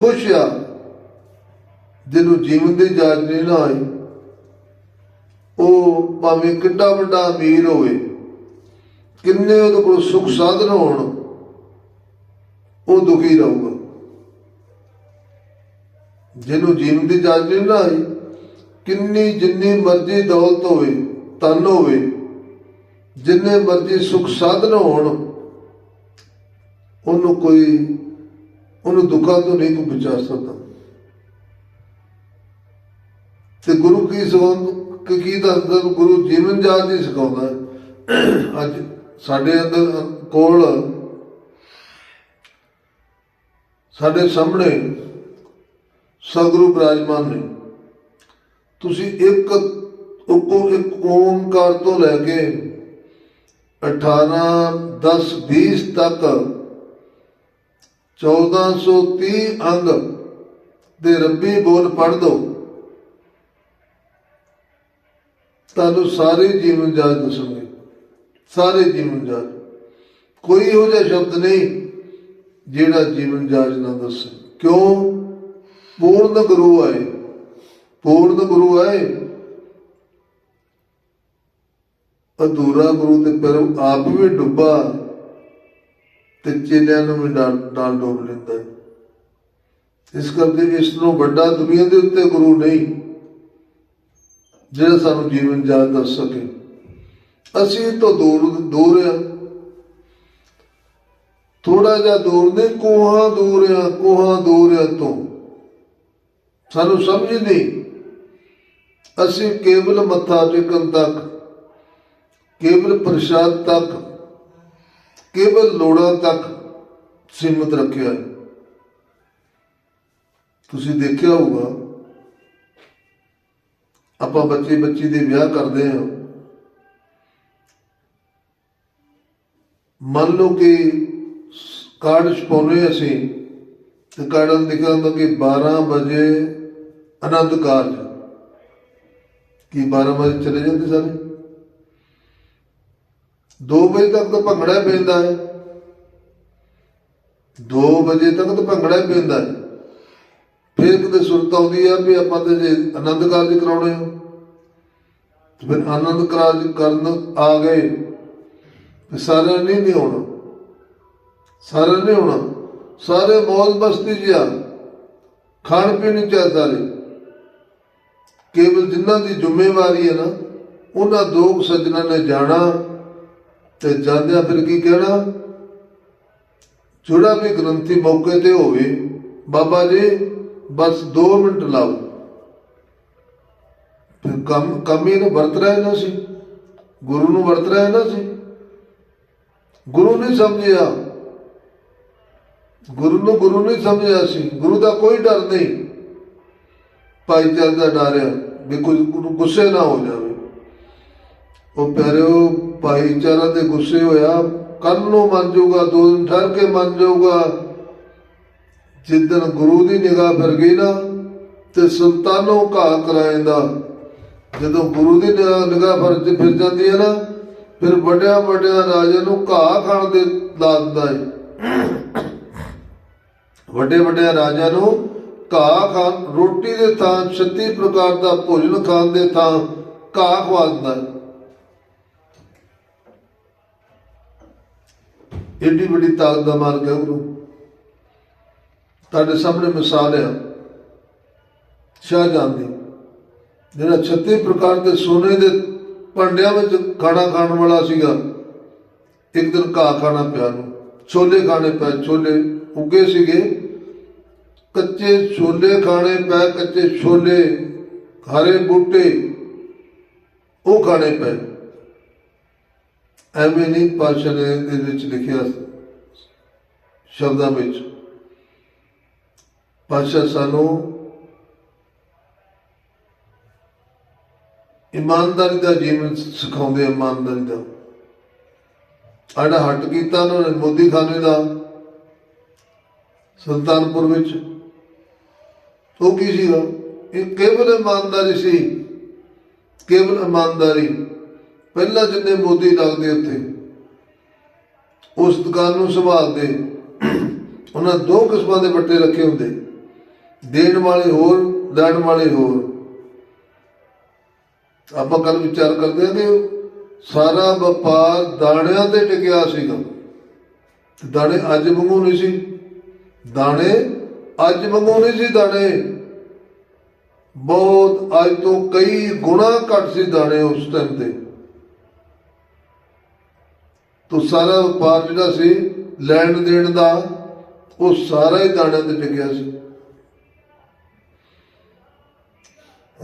ਖੁਸ਼ ਆ, ਜਿਹਨੂੰ ਜੀਵਨ ਦੀ ਜਾਚ ਨਹੀਂ ਨਾ ਆਈ, ਉਹ ਭਾਵੇਂ ਕਿੰਨਾ ਵੱਡਾ ਅਮੀਰ ਹੋਵੇ, ਕਿੰਨੇ ਉਹਦੇ ਕੋਲ ਸੁਖ ਸਾਧਨ ਹੋਣ, ਉਹ ਦੁਖੀ ਰਹੂਗਾ। ਜਿਹਨੂੰ ਜੀਵਨ ਦੀ ਜਾਚ ਨਹੀਂ ਨਾ ਆਈ, ਕਿੰਨੀ ਜਿੰਨੀ ਮਰਜ਼ੀ ਦੌਲਤ ਹੋਵੇ ਤਨ ਹੋਵੇ, ਜਿੰਨੇ ਮਰਜ਼ੀ ਸੁਖ ਸਾਧਨ ਹੋਣ, ਉਹਨੂੰ ਕੋਈ ਉਹਨੂੰ ਦੁੱਖਾਂ ਤੋਂ ਨਹੀਂ ਕੋਈ ਬਚਾ ਸਕਦਾ। ਤੇ ਗੁਰੂ ਕੀ ਸਿਖਾਉਂਦਾ ਕੀ ਦੱਸਦਾ ਗੁਰੂ ਜੀਵਨ ਜਾਚ ਦੀ ਸਿਖਾਉਂਦਾ ਅੱਜ ਸਾਡੇ ਅੰਦਰ ਕੋਲ ਸਾਡੇ ਸਾਹਮਣੇ ਸਤਿਗੁਰੂ ਬਰਾਜਮਾਨ ਨੇ। ਤੁਸੀਂ ਇੱਕ ਉੱਕੋ ਇੱਕ ਓਮਕਾਰ ਤੋਂ ਲੈ ਕੇ 18 10 20 ਤੱਕ 1430 ਅੰਗ ਦੇ ਰੱਬੀ ਬੋਲ ਪੜ ਦੋ। ਤੁਹਾਨੂੰ ਸਾਰੇ ਜੀਵਨ ਜਾਚ ਦੱਸਣਗੇ। ਸਾਰੇ ਜੀਵਨ ਜਾਚ ਕੋਈ ਇਹੋ ਜਿਹਾ ਸ਼ਬਦ ਨਹੀਂ ਜਿਹੜਾ ਜੀਵਨ ਜਾਚ ਨਾ ਦੱਸੇ। ਕਿਉਂ? ਪੂਰਨ ਗੁਰੂ ਆਏ। ਪੂਰਨ ਗੁਰੂ ਆਏ। ਅਧੂਰਾ ਗੁਰੂ ਤੇ ਪਰ ਆਪ ਵੀ ਡੁੱਬਾ। ਤੇ ਚੇਲਿਆਂ ਨੂੰ ਵੀ ਡਾਲ ਡੋਬ ਲੈਂਦਾ ਹੈ। ਇਸ ਕਰਕੇ ਇਸ ਨੂੰ ਵੱਡਾ ਦੁਨੀਆ ਦੇ ਉੱਤੇ ਗੁਰੂ ਨਹੀਂ, ਜਿਹੜਾ ਸਾਨੂੰ ਜੀਵਨ ਜਾਚ ਦੱਸ ਸਕੇ। ਅਸੀਂ ਇਹ ਤੋਂ ਦੂਰ ਦੂਰ ਆ। ਥੋੜਾ ਜਿਹਾ ਦੂਰ ਨੇ ਕੋਹਾਂ ਦੂਰ ਆ, ਕੋਹਾਂ ਦੂਰ ਆ ਤੋਂ। ਸਾਨੂੰ ਸਮਝ ਨਹੀਂ। ਅਸੀਂ ਕੇਵਲ ਮੱਥਾ ਟੇਕਣ ਤੱਕ, ਕੇਵਲ ਪ੍ਰਸ਼ਾਦ ਤੱਕ ਕੇਵਲ ਲੋੜਾਂ ਤੱਕ ਸੀਮਤ ਰੱਖਿਆ ਹੈ। ਤੁਸੀਂ ਦੇਖਿਆ ਹੋਊਗਾ, ਆਪਾਂ ਬੱਚੇ ਬੱਚੀ ਦੇ ਵਿਆਹ ਕਰਦੇ ਹਾਂ। ਮੰਨ ਲਓ ਕਿ ਕਾਰਡ ਛਪਾਉਣੇ ਅਸੀਂ, ਤੇ ਕਾਰਡ ਲਿਖਿਆ ਹੁੰਦਾ ਕਿ 12 ਵਜੇ ਆਨੰਦ ਕਾਰਜ। ਕੀ 12 ਵਜੇ ਚਲੇ ਜਾਂਦੇ ਸਾਰੇ? 2 ਵਜੇ ਤੱਕ ਤਾਂ ਭੰਗੜਾ ਪੈਂਦਾ ਹੈ। 2 ਵਜੇ ਤੱਕ ਤਾਂ ਭੰਗੜਾ ਪੈਂਦਾ ਹੈ। ਫਿਰ ਕਿਤੇ ਸੁਰਤ ਆਉਂਦੀ ਆ ਵੀ ਆਪਾਂ ਤੇ ਜੇ ਆਨੰਦ ਕਾਰਜ ਕਰਾਉਣੇ ਆ ਫਿਰ ਆਨੰਦ ਕਾਰਜ ਕਰਨ ਆ ਗਏ, ਤੇ ਸਾਰਿਆਂ ਨੇ ਨਹੀਂ ਹੋਣਾ ਸਾਰਿਆਂ ਨੇ ਹੋਣਾ ਸਾਰੇ ਮੌਜ ਮਸਤੀ ਜਿਆ ਖਾਣ ਪੀਣ ਚ ਸਾਰੇ ਕੇਵਲ ਜਿਨ੍ਹਾਂ ਦੀ ਜ਼ਿੰਮੇਵਾਰੀ ਹੈ ਨਾ, ਉਹਨਾਂ ਦੋ ਕੁ ਸੱਜਣਾਂ ਨੇ ਜਾਣਾ। ਤੇ ਜਾਂਦਿਆਂ ਫਿਰ ਕੀ ਕਹਿਣਾ? ਜਿਹੜਾ ਵੀ ਗ੍ਰੰਥੀ ਮੌਕੇ ਤੇ ਹੋਵੇ, ਬਾਬਾ ਜੀ, ਬਸ 2 ਮਿੰਟ ਲਾਓ। ਫਿਰ ਕੰਮ ਕੰਮ ਨੂੰ ਵਰਤ ਰਿਹਾ ਨਾ ਸੀ ਗੁਰੂ ਨੂੰ ਵਰਤ ਰਿਹਾ ਨਾ ਸੀ ਗੁਰੂ ਨਹੀਂ ਸਮਝਿਆ। ਗੁਰੂ ਨੂੰ ਗੁਰੂ ਨਹੀਂ ਸਮਝਿਆ ਸੀ। ਗੁਰੂ ਦਾ ਕੋਈ ਡਰ ਨਹੀਂ। ਭਾਈਚਾਰੇ ਦਾ ਡਰ ਹੈ ਵੀ ਕੋਈ ਗੁੱਸੇ ਨਾ ਹੋ ਜਾਵੇ। ਉਹ ਪਿਆਰਿਓ ਭਾਈਚਾਰਾ ਦੇ ਗੁੱਸੇ ਹੋਇਆ ਕੱਲ ਨੂੰ ਮੰਨ ਜਾਊਗਾ, ਦੋ ਦਿਨ ਠਹਿਰ ਕੇ ਮੰਨ ਜਾਊਗਾ। ਜਿੱਦਣ ਗੁਰੂ ਦੀ ਨਿਗਾਹ ਫਿਰ ਗਈ ਨਾ, ਤੇ ਸੰਤਾਨੋਂ ਘਾਹ ਕਰਾਇੰਦਾ ਜਦੋਂ ਗੁਰੂ ਦੀ ਨਿਗਾਹ ਫਿਰ ਫਿਰ ਜਾਂਦੀ ਹੈ ਨਾ, ਫਿਰ ਵੱਡਿਆਂ ਵੱਡਿਆਂ ਰਾਜਿਆਂ ਨੂੰ ਘਾਹ ਖਾਣ ਦੇ ਲਾ ਦਿੰਦਾ ਹੈ ਵੱਡੇ ਵੱਡੇ ਰਾਜਿਆਂ ਨੂੰ ਘਾਹ ਖਾਣ, ਰੋਟੀ ਦੇ ਥਾਂ 36 ਪ੍ਰਕਾਰ ਦਾ ਭੋਜਨ ਖਾਣ ਦੇ ਥਾਂ ਘਾਹ ਖਵਾ ਦਿੰਦਾ ਹੈ ਏਡੀ ਵੱਡੀ ਤਾਕਤ ਦਾ ਮਾਲਕ ਹੈ ਗੁਰੂ। ਤੁਹਾਡੇ ਸਾਹਮਣੇ ਮਿਸਾਲ ਹੈ। ਸ਼ਾਹਜਹਾਨ ਦੀ ਜਿਹੜਾ 36 ਪ੍ਰਕਾਰ ਦੇ ਸੋਨੇ ਦੇ ਭਾਂਡਿਆਂ ਵਿੱਚ ਖਾਣਾ ਖਾਣ ਵਾਲਾ ਸੀਗਾ, ਇੱਕ ਦਿਨ ਘਾਹ ਖਾਣਾ ਪਿਆ ਨੂੰ। ਛੋਲੇ ਖਾਣੇ ਪਏ, ਛੋਲੇ ਉੱਗੇ ਸੀਗੇ। ਕੱਚੇ ਛੋਲੇ ਖਾਣੇ ਪਏ, ਕੱਚੇ ਛੋਲੇ, ਹਰੇ ਬੂਟੇ, ਉਹ ਖਾਣੇ ਪਏ। ਐਵੇਂ ਨਹੀਂ ਪਾਸ਼ਾ ਨੇ ਇਹਦੇ ਵਿੱਚ ਲਿਖਿਆ ਸ਼ਬਦਾਂ ਵਿੱਚ। ਪਾਸ਼ਾ ਸਾਨੂੰ ਇਮਾਨਦਾਰੀ ਦਾ ਜੀਵਨ ਸਿਖਾਉਂਦੇ ਇਮਾਨਦਾਰੀ ਦਾ। ਆੜਾ ਹੱਟ ਕੀਤਾ ਉਹਨਾਂ ਨੇ ਮੋਦੀ ਖਾਨੇ ਦਾ, ਸੁਲਤਾਨਪੁਰ ਵਿੱਚ। ਉਹ ਕੀ ਸੀਗਾ? ਇਹ ਕੇਵਲ ਇਮਾਨਦਾਰੀ ਸੀ। ਕੇਵਲ ਇਮਾਨਦਾਰੀ। ਪਹਿਲਾਂ ਜਿੰਨੇ ਮੋਦੀ ਲੱਗਦੇ ਉੱਥੇ, ਉਸ ਦੁਕਾਨ ਨੂੰ ਸੰਭਾਲਦੇ, ਉਹਨਾਂ ਦੋ ਕਿਸਮਾਂ ਦੇ ਬੱਟੇ ਰੱਖੇ ਹੁੰਦੇ। ਦੇਣ ਵਾਲੇ ਹੋਰ, ਲੈਣ ਵਾਲੇ ਹੋਰ। ਆਪਾਂ ਕੱਲ ਵਿਚਾਰ ਕਰਦੇ ਹਾਂ ਕਿ ਸਾਰਾ ਵਪਾਰ ਦਾਣਿਆਂ ਤੇ ਟਿਕਿਆ ਸੀਗਾ। ਦਾਣੇ ਅੱਜ ਵਾਂਗੂ ਨਹੀਂ ਸੀ। ਦਾਣੇ ਅੱਜ ਵਾਂਗੂ ਨਹੀਂ ਸੀ ਦਾਣੇ। ਬਹੁਤ ਅੱਜ ਤੋਂ ਕਈ ਗੁਣਾ ਘੱਟ ਸੀ ਦਾਣੇ ਉਸ ਟਾਈਮ ਤੇ। ਤੋ ਸਾਰਾ ਵਪਾਰ ਜਿਹੜਾ ਸੀ, ਲੈਣ ਦੇਣ ਦਾ, ਉਹ ਸਾਰਾ ਹੀ ਦਾਣਿਆਂ ਤੇ ਟਿਕਿਆ ਸੀ।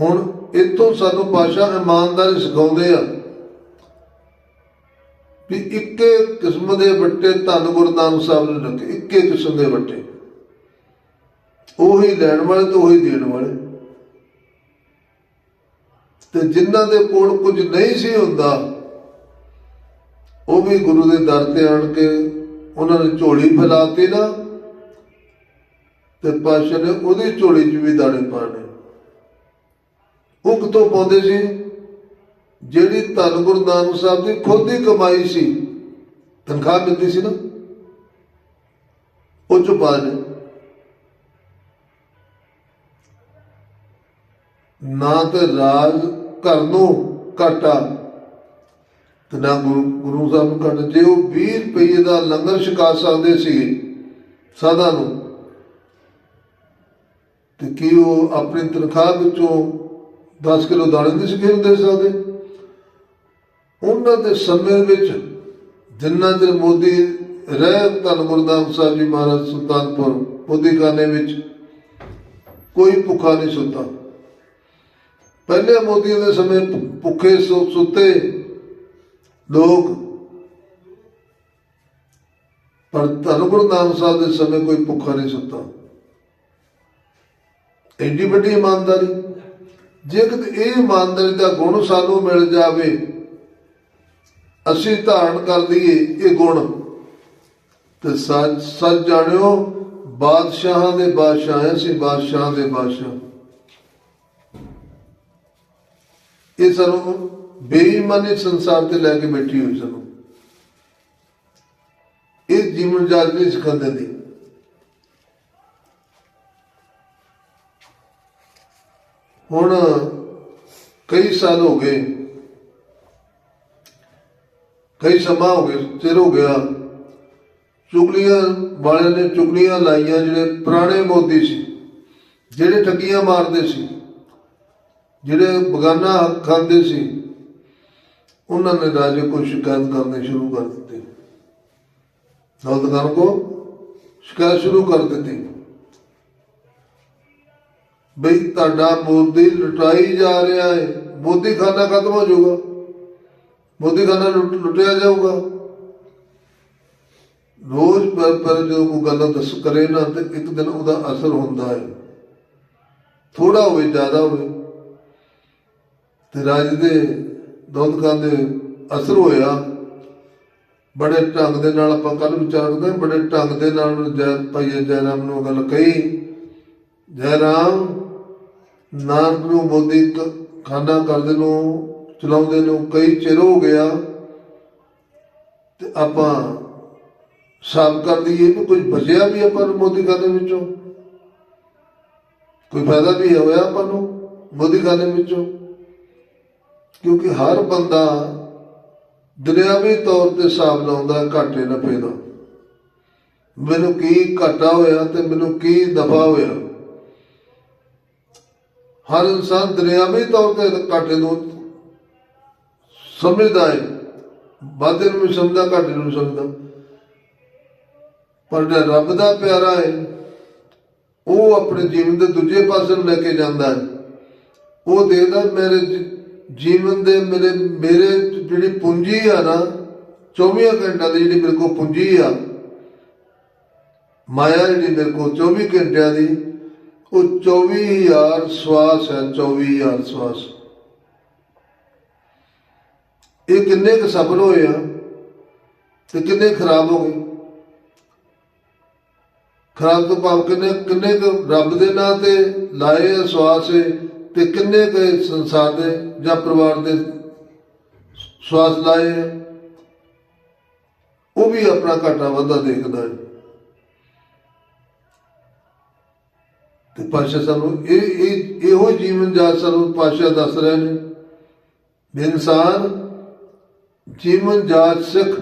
ਹੁਣ ਇਤੋਂ ਸਾਨੂੰ ਪਾਸ਼ਾ ਇਮਾਨਦਾਰੀ ਸਿਖਾਉਂਦੇ ਆ ਵੀ ਇੱਕੇ ਕਿਸਮ ਦੇ ਵੱਟੇ ਧੰਨ ਗੁਰੂ ਨਾਨਕ ਸਾਹਿਬ ਨੇ ਰੱਖੇ, ਇੱਕੇ ਕਿਸਮ ਦੇ ਵੱਟੇ। ਉਹੀ ਲੈਣ ਵਾਲੇ ਤੇ ਉਹੀ ਦੇਣ ਵਾਲੇ। ਤੇ ਜਿਨ੍ਹਾਂ ਦੇ ਕੋਲ ਕੁਝ ਨਹੀਂ ਸੀ ਹੁੰਦਾ ਉਹ ਵੀ ਗੁਰੂ ਦੇ ਦਰ ਤੇ ਆਣ ਕੇ ਉਹਨਾਂ ਨੇ ਝੋਲੀ ਫੈਲਾਤੀ ਨਾ, ਤੇ ਪਾਸ਼ਾ ਨੇ ਉਹਦੀ ਝੋਲੀ 'ਚ ਵੀ ਦਾਣੇ ਪਾਣੇ। ਉਹ ਕਿਤੋਂ ਪਾਉਂਦੇ ਸੀ। ਜਿਹੜੀ ਧੰਨ ਗੁਰੂ ਨਾਨਕ ਸਾਹਿਬ ਦੀ ਖੁਦ ਦੀ ਕਮਾਈ ਸੀ, ਤਨਖਾਹ ਮਿਲਦੀ ਸੀ ਨਾ, ਉਹ ਚੋਂ ਪਾ ਨਾ ਤੇ ਰਾਜ ਘਰ ਨੂੰ ਘਾਟਾ ਤੇ ਨਾ ਗੁਰੂ ਗੁਰੂ ਸਾਹਿਬ ਨੂੰ ਘਾਟਾ ਜੇ ਉਹ 20 ਰੁਪਏ ਦਾ ਲੰਗਰ ਛਕਾ ਸਕਦੇ ਸੀ ਸਾਦਾ ਨੂੰ। ਤੇ ਕੀ ਉਹ ਆਪਣੀ ਤਨਖਾਹ ਵਿੱਚੋਂ 10 ਕਿਲੋ ਦਾਣੇ ਦੀ ਸਿੱਖੇ ਦੇ ਸਕਦੇ ਉਹਨਾਂ ਦੇ ਸਮੇਂ ਵਿੱਚ ਜਿੰਨਾ ਚਿਰ ਮੋਦੀ ਰਹਿ, ਧੰਨ ਗੁਰਦਾਸ ਸਾਹਿਬ ਜੀ ਮਹਾਰਾਜ ਸੁਲਤਾਨਪੁਰ ਮੋਦੀ ਖਾਨੇ ਵਿੱਚ ਕੋਈ ਭੁੱਖਾ ਨਹੀਂ ਸੁੱਤਾ। ਪਹਿਲੇ ਮੋਦੀ ਦੇ ਸਮੇਂ ਭੁੱਖੇ ਸੁੱਤੇ ਲੋਕ। ਪਰ ਧੰਨ ਗੁਰੂ ਨਾਨਕ ਸਾਹਿਬ ਦੇ ਸਮੇਂ ਕੋਈ ਭੁੱਖਾ ਨਹੀਂ ਸੁੱਤਾ। ਐਡੀ ਵੱਡੀ ਇਮਾਨਦਾਰੀ। ਜੇ ਕਿਤੇ ਇਹ ਇਮਾਨਦਾਰੀ ਦਾ ਗੁਣ ਸਾਨੂੰ ਮਿਲ ਜਾਵੇ, ਅਸੀਂ ਧਾਰਨ ਕਰ ਲਈਏ ਇਹ ਗੁਣ। ਤੇ ਸੱਚ ਸੱਚ ਜਾਣਿਓ, ਬਾਦਸ਼ਾਹਾਂ ਦੇ ਬਾਦਸ਼ਾਹ ਅਸੀਂ ਬਾਦਸ਼ਾਹ ਦੇ ਬਾਦਸ਼ਾਹ। ਇਹ ਸਾਨੂੰ ਬੇਈਮਾਨੀ ਸੰਸਾਰ ਤੇ ਲੈ ਕੇ ਬੈਠੀ ਹੋਈ ਸਾਨੂੰ ਇਹ ਜੀਵਨ ਜਾਚ ਨਹੀਂ ਸਿਖਾਉਂਦੇ ਦੀ ਹੁਣ ਕਈ ਸਾਲ ਹੋ ਗਏ, ਕਈ ਸਮਾਂ ਹੋ ਗਏ ਚਿਰ ਹੋ ਗਿਆ, ਚੁਗਲੀਆਂ ਵਾਲਿਆਂ ਨੇ ਚੁਗਲੀਆਂ ਲਾਈਆਂ ਜਿਹੜੇ ਪੁਰਾਣੇ ਮੋਦੀ ਸੀ, ਜਿਹੜੇ ਠੱਗੀਆਂ ਮਾਰਦੇ ਸੀ, ਜਿਹੜੇ ਬਗਾਨਾ ਖਾਂਦੇ ਸੀ ਉਹਨਾਂ ਨੇ ਰਾਜੇ ਕੋਲ ਸ਼ਿਕਾਇਤ ਕਰਨੀ ਸ਼ੁਰੂ ਕਰ ਦਿੱਤੀ। ਦੌਲਤ ਖਾਨ ਸ਼ਿਕਾਇਤ ਸ਼ੁਰੂ ਕਰ ਦਿੱਤੀ। ਬਈ ਤੁਹਾਡਾ ਮੋਦੀ ਲੁਟਾਈ ਜਾ ਰਿਹਾ ਹੈ। ਮੋਦੀ ਖਾਨਾ ਖਤਮ ਹੋ ਜਾਊਗਾ। ਮੋਦੀ ਖਾਨਾ ਲੁੱਟਿਆ ਜਾਊਗਾ। ਰੋਜ਼ ਪਰ ਪਰ ਜਦੋਂ ਕੋਈ ਗੱਲ ਦੱਸ ਕਰੇ ਨਾ ਤੇ ਇੱਕ ਦਿਨ ਉਹਦਾ ਅਸਰ ਹੁੰਦਾ ਹੈ। ਥੋੜਾ ਹੋਵੇ, ਜ਼ਿਆਦਾ ਹੋਵੇ। ਤੇ ਰਾਜ ਦੇ ਦੁੱਧ ਖਾਨ ਦੇ ਅਸਰ ਹੋਇਆ। ਬੜੇ ਢੰਗ ਦੇ ਨਾਲ ਆਪਾਂ ਕੱਲ ਵਿਚਾਰਦੇ ਬੜੇ ਢੰਗ ਦੇ ਨਾਲ ਜੈ ਭਾਈ ਜੈਰਾਮ ਨੂੰ ਗੱਲ ਕਹੀ। ਜੈ ਰਾਮ ਨਾਨਕ ਨੂੰ ਮੋਦੀ ਖਾਨਾ ਕਰਦੇ ਨੂੰ, ਚਲਾਉਂਦੇ ਨੂੰ ਕਈ ਚਿਰ ਹੋ ਗਿਆ। ਤੇ ਆਪਾਂ ਸਾਬ ਕਰ ਦਈਏ ਕਿ ਕੁਝ ਬਚਿਆ ਵੀ ਆਪਾਂ ਨੂੰ ਮੋਦੀ ਖਾਨੇ ਵਿੱਚੋਂ। ਕੋਈ ਫਾਇਦਾ ਵੀ ਹੋਇਆ ਆਪਾਂ ਨੂੰ ਮੋਦੀ ਖਾਨੇ ਵਿੱਚੋਂ। ਕਿਉਂਕਿ ਹਰ ਬੰਦਾ ਦੁਨਿਆਵੀ ਤੌਰ ਤੇ ਹਿਸਾਬ ਲਾਉਂਦਾ ਘਾਟੇ ਨਫੇ ਦਾ। ਮੈਨੂੰ ਕੀ ਘਾਟਾ ਹੋਇਆ ਤੇ ਮੈਨੂੰ ਕੀ ਨਫਾ ਹੋਇਆ? ਹਰ ਇਨਸਾਨ ਦੁਨਿਆਵੀ ਤੌਰ ਤੇ ਘਾਟੇ ਨੂੰ ਸਮਝਦਾ ਹੈ। ਵਾਧੇ ਨੂੰ ਵੀ ਸਮਝਦਾ, ਘਾਟੇ ਨੂੰ ਵੀ ਸਮਝਦਾ। ਪਰ ਜਿਹੜਾ ਰੱਬ ਦਾ ਪਿਆਰਾ ਹੈ, ਉਹ ਆਪਣੇ ਜੀਵਨ ਦੇ ਦੂਜੇ ਪਾਸੇ ਨੂੰ ਲੈ ਕੇ ਜਾਂਦਾ ਹੈ। ਉਹ ਦੇਖਦਾ, ਮੇਰੇ ਜੀਵਨ ਦੇ ਮੇਰੇ ਮੇਰੇ ਜਿਹੜੀ ਪੂੰਜੀ ਆ ਨਾ 24 ਘੰਟਿਆਂ ਦੀ ਜਿਹੜੀ ਮੇਰੇ ਕੋਲ ਪੂੰਜੀ ਆ, ਮਾਇਆ ਜਿਹੜੀ ਮੇਰੇ ਕੋਲ 24 ਘੰਟਿਆਂ ਦੀ, ਉਹ 24000 ਸਵਾਸ ਹੈ 24000 ਸਵਾਸ। ਇਹ ਕਿੰਨੇ ਕੁ ਸਫਲ ਹੋਏ ਆ ਤੇ ਕਿੰਨੇ ਖਰਾਬ ਹੋ ਗਏ? ਖਰਾਬ ਤੋਂ ਭਾਵ ਕਿੰਨੇ ਕਿੰਨੇ ਕੁ ਰੱਬ ਦੇ ਨਾਂ ਤੇ ਲਾਏ ਆ ਸਵਾਸ ਏ ਤੇ ਕਿੰਨੇ ਕੁ ਸੰਸਾਰ ਦੇ ਜਾਂ ਪਰਿਵਾਰ ਦੇ ਸਵਾਸ ਲਾਏ ਉਹ ਵੀ ਆਪਣਾ ਘਾਟਾ ਵਾਧਾ ਦੇਖਦਾ ਹੈ। ਤੇ ਪਾਸ਼ਾ ਸਾਨੂੰ ਇਹ ਇਹ ਇਹੋ ਜੀਵਨ ਜਾਚ ਸਾਨੂੰ ਪਾਸ਼ਾ ਦੱਸ ਰਹੇ ਨੇ। ਇਨਸਾਨ ਜੀਵਨ ਜਾਤ ਸਿੱਖ